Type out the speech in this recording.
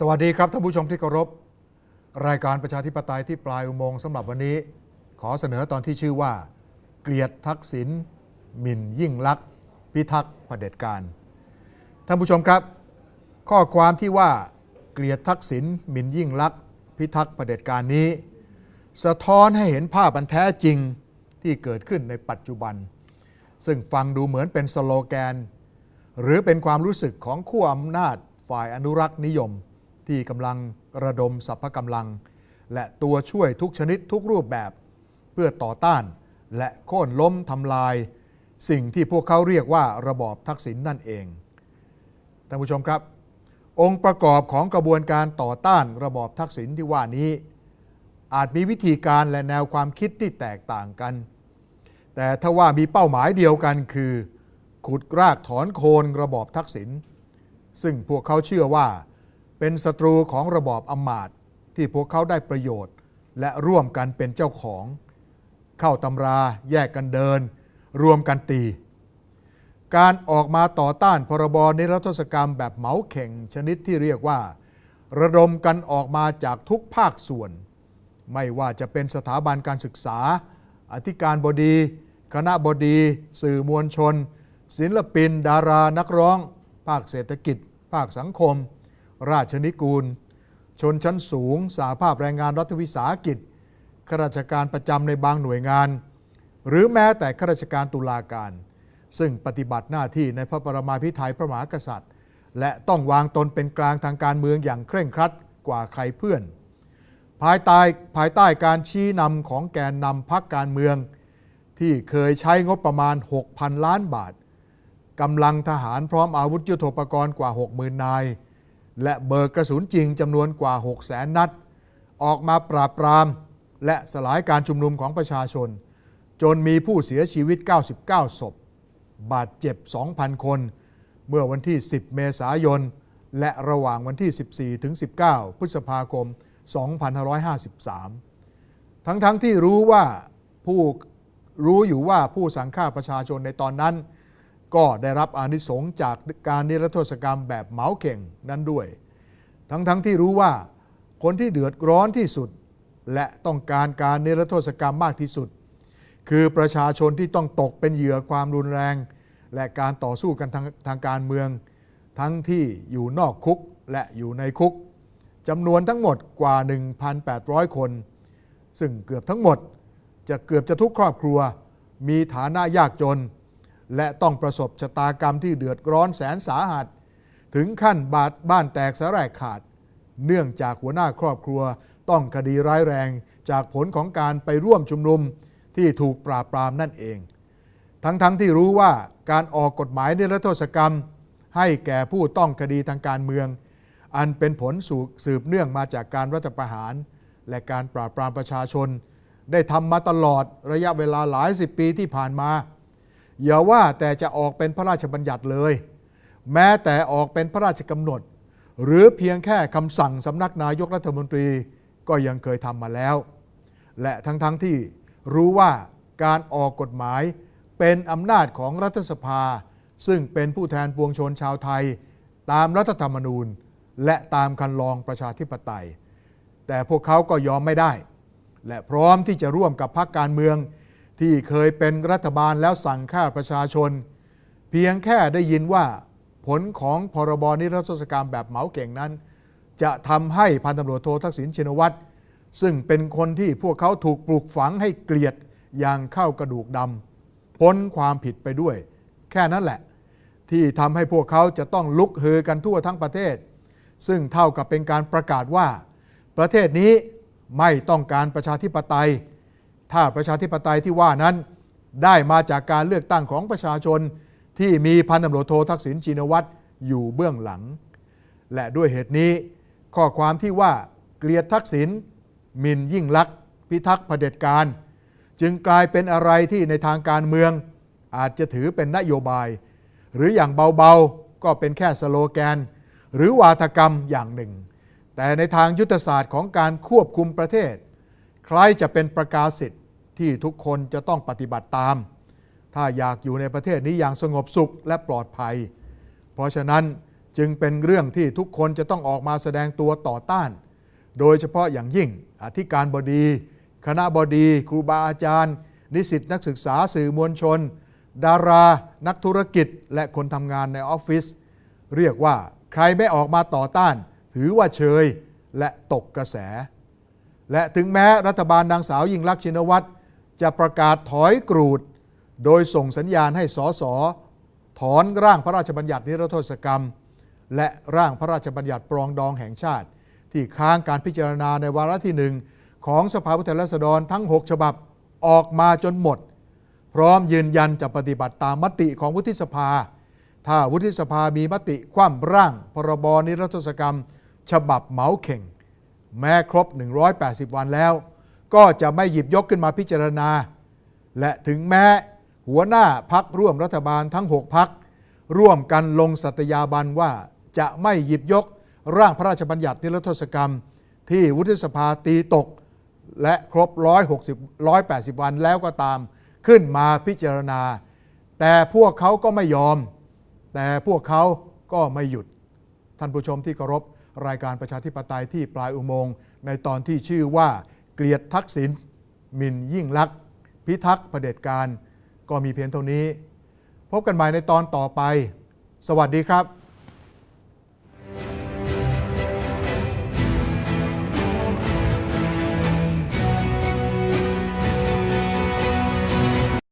สวัสดีครับท่านผู้ชมที่เคารพ รายการประชาธิปไตยที่ปลายอุโมงค์สำหรับวันนี้ ขอเสนอตอนที่ชื่อว่า เกลียดทักษิณหมิ่นยิ่งลักษณ์พิทักษ์เผด็จการท่านผู้ชมครับ ข้อความที่ว่าเกลียดทักษิณหมิ่นยิ่งลักษณ์พิทักษ์เผด็จการนี้ สะท้อนให้เห็นภาพอันแท้จริงที่เกิดขึ้นในปัจจุบัน ซึ่งฟังดูเหมือนเป็นสโลแกน หรือเป็นความรู้สึกของขั้วอำนาจฝ่ายอนุรักษ์นิยม ที่กำลังระดมสรรพกำลัง และตัวช่วยทุกชนิดทุกรูปแบบ เพื่อต่อต้าน และโค่นล้มทำลาย สิ่งที่พวกเขาเรียกว่าระบอบทักษิณนนั่นเองท่านผู้ชมครับ องค์ประกอบของกระบวนการต่อต้านระบอบทักษิณที่ว่านี้ อาจมีวิธีการและแนวความคิดที่แตกต่างกัน แต่ถ้าว่ามีเป้าหมายเดียวกันคือขุดรากถอนโคนระบอบทักษิณซึ่งพวกเขาเชื่อว่า เป็นศัตรูของระบอบอำมาตย์ที่พวกเขาได้ประโยชน์ และร่วมกันเป็นเจ้าของ เข้าตำราแยกกันเดิน รวมกันตี การออกมาต่อต้านพรบนิรโทษกรรมแบบเหมาเข่งชนิดที่เรียกว่า ระดมกันออกมาจากทุกภาคส่วน ไม่ว่าจะเป็นสถาบันการศึกษา อธิการบดี คณะบดี สื่อมวลชน ศิลปิน ดารานักร้อง ภาคเศรษฐกิจ ภาคสังคม ราชนิกูล ชนชั้นสูง สาภาพแรงงานรัฐวิสาหกิจข้าราชการประจำในบางหน่วยงาน หรือแม้แต่ข้าราชการตุลาการ ซึ่งปฏิบัติหน้าที่ในพระปรมาภิไธยพระมหากษัตริย์ และต้องวางตนเป็นกลางทางการเมืองอย่างเคร่งครัดกว่าใครเพื่อน ภายใต้ภายใต้การชี้นำของแกนนำพักการเมือง ที่เคยใช้งบประมาณ 6,000 ล้านบาทกำลังทหารพร้อมอาวุธยุโทโธปกรณ์กว่า 60,000 นาย และเบิกกระสุนจริงจำนวนกว่า 600,000นัด ออกมาปราบปราม และสลายการชุมนุมของประชาชน จนมีผู้เสียชีวิต 99 ศพ บาดเจ็บ 2,000 คน เมื่อวันที่ 10 เมษายน และระหว่างวันที่ 14 ถึง 19 พฤษภาคม 2553 ทั้งๆทที่รู้ว่าผู้รู้อยู่ว่าผู้สังฆาประชาชนในตอนนั้น ก็ได้รับอานิสงส์จากการนิรโทษกรรมแบบเหมาเข่งนั้นด้วย ทั้งๆทที่รู้ว่าคนที่เดือดร้อนที่สุด และต้องการการนิรโทษกรรมมากที่สุด คือประชาชนที่ต้องตกเป็นเหยื่อความรุนแรง และการต่อสู้กันทางทางการเมือง ทั้งที่อยู่นอกคุกและอยู่ในคุกจำนวนทั้งหมดกว่า 1,800 คน ซึ่งเกือบทั้งหมดจะเกือบจะทุกครอบครัว มีฐานะยากจน และต้องประสบชะตากรรมที่เดือดร้อนแสนสาหัส ถึงขั้นบาดบ้านแตกสลายขาด เนื่องจากหัวหน้าครอบครัวต้องคดีร้ายแรงจากผลของการไปร่วมชุมนุมที่ถูกปราบปรามนั่นเอง ทั้งๆทที่รู้ว่าการออกกฎหมายนิรโทษกรรม ให้แก่ผู้ต้องคดีทางการเมือง อันเป็นผลสืบเนื่องมาจากการรัฐประหาร และการปราบปรามประชาชน ได้ทำมาตลอดระยะเวลาหลายสิบปีที่ผ่านมา อย่าว่าแต่จะออกเป็นพระราชบัญญัติเลย แม้แต่ออกเป็นพระราชกำหนด หรือเพียงแค่คำสั่งสำนักนายกรัฐมนตรีก็ยังเคยทำมาแล้ว และทั้งๆทที่รู้ว่าการออกกฎหมายเป็นอำนาจของรัฐสภา ซึ่งเป็นผู้แทนปวงชนชาวไทย ตามรัฐธรรมนูญ และตามคันลองประชาธิปไตย แต่พวกเขาก็ยอมไม่ได้ และพร้อมที่จะร่วมกับพรรคการเมือง ที่เคยเป็นรัฐบาลแล้วสั่งฆ่าประชาชน เพียงแค่ได้ยินว่าผลของพรบนิรโทษกรรมแบบเหมาเก่งนั้น จะทำให้พันตำรวจโททักษิณชินวัตรซึ่งเป็นคนที่พวกเขาถูกปลูกฝังให้เกลียดอย่างเข้ากระดูกดำพ้นความผิดไปด้วย แค่นั้นแหละ ที่ทำให้พวกเขาจะต้องลุกฮือกันทั่วทั้งประเทศ ซึ่งเท่ากับเป็นการประกาศว่า ประเทศนี้ไม่ต้องการประชาธิปไตย ถ้าประชาธิปไตยที่ว่านั้น ได้มาจากการเลือกตั้งของประชาชน ที่มีพันตำรวจโททักษิณชินวัตรอยู่เบื้องหลัง และด้วยเหตุนี้ ข้อความที่ว่าเกลียดทักษิณมินยิ่งลักษณ์พิทักษ์เผด็จการ จึงกลายเป็นอะไรที่ในทางการเมือง อาจจะถือเป็นนโยบาย หรืออย่างเบาๆก็เป็นแค่สโลแกน หรือวาทกรรมอย่างหนึ่ง แต่ในทางยุทธศาสตร์ของการควบคุมประเทศ ใครจะเป็นประกาศสิทธิ์ที่ทุกคนจะต้องปฏิบัติตาม ถ้าอยากอยู่ในประเทศนี้อย่างสงบสุขและปลอดภัย เพราะฉะนั้นจึงเป็นเรื่องที่ทุกคนจะต้องออกมาแสดงตัวต่อต้าน โดยเฉพาะอย่างยิ่งอธิการบดี คณะบดี ครูบาอาจารย์ นิสิตนักศึกษาสื่อมวลชน ดารา นักธุรกิจ และคนทำงานในออฟฟิศเรียกว่าใครไม่ออกมาต่อต้าน ถือว่าเชยและตกกระแส และถึงแม้รัฐบาลนางสาวยิ่งลักษณ์ชินวัตรจะประกาศถอยกรูด โดยส่งสัญญาณให้สสถอนร่างพระราชบัญญัตินิรโทษกรรม และร่างพระราชบัญญัติปรองดองแห่งชาติ ที่ค้างการพิจารณาในวาระที่หนึ่งของสภาผู้แทนราษฎรทั้ง 6 ฉบับออกมาจนหมด พร้อมยืนยันจะปฏิบัติตามมติของวุฒิสภา ถ้าวุฒิสภามีมติคว่ำร่าง พรบนิรโทษกรรม ฉบับเหมาเข่ง แม้ครบ 180 วันแล้ว ก็จะไม่หยิบยกขึ้นมาพิจารณา และถึงแม้หัวหน้าพักร่วมรัฐบาลทั้ง 6 พัก ร่วมกันลงสัตยาบันว่าจะไม่หยิบยกร่างพระราชบัญญัตินิรโทษกรรม ที่วุฒิสภาตีตก และครบ 160 180 วันแล้วก็ตามขึ้นมาพิจารณา แต่พวกเขาก็ไม่ยอม แต่พวกเขาก็ไม่หยุด ท่านผู้ชมที่เคารพ รายการประชาธิปไตยที่ปลายอุโมงค์ในตอนที่ชื่อว่าเกลียดทักษิณมินยิ่งลักษณ์พิทักษ์เผด็จการ ก็มีเพียงเท่านี้ พบกันใหม่ในตอนต่อไป สวัสดีครับ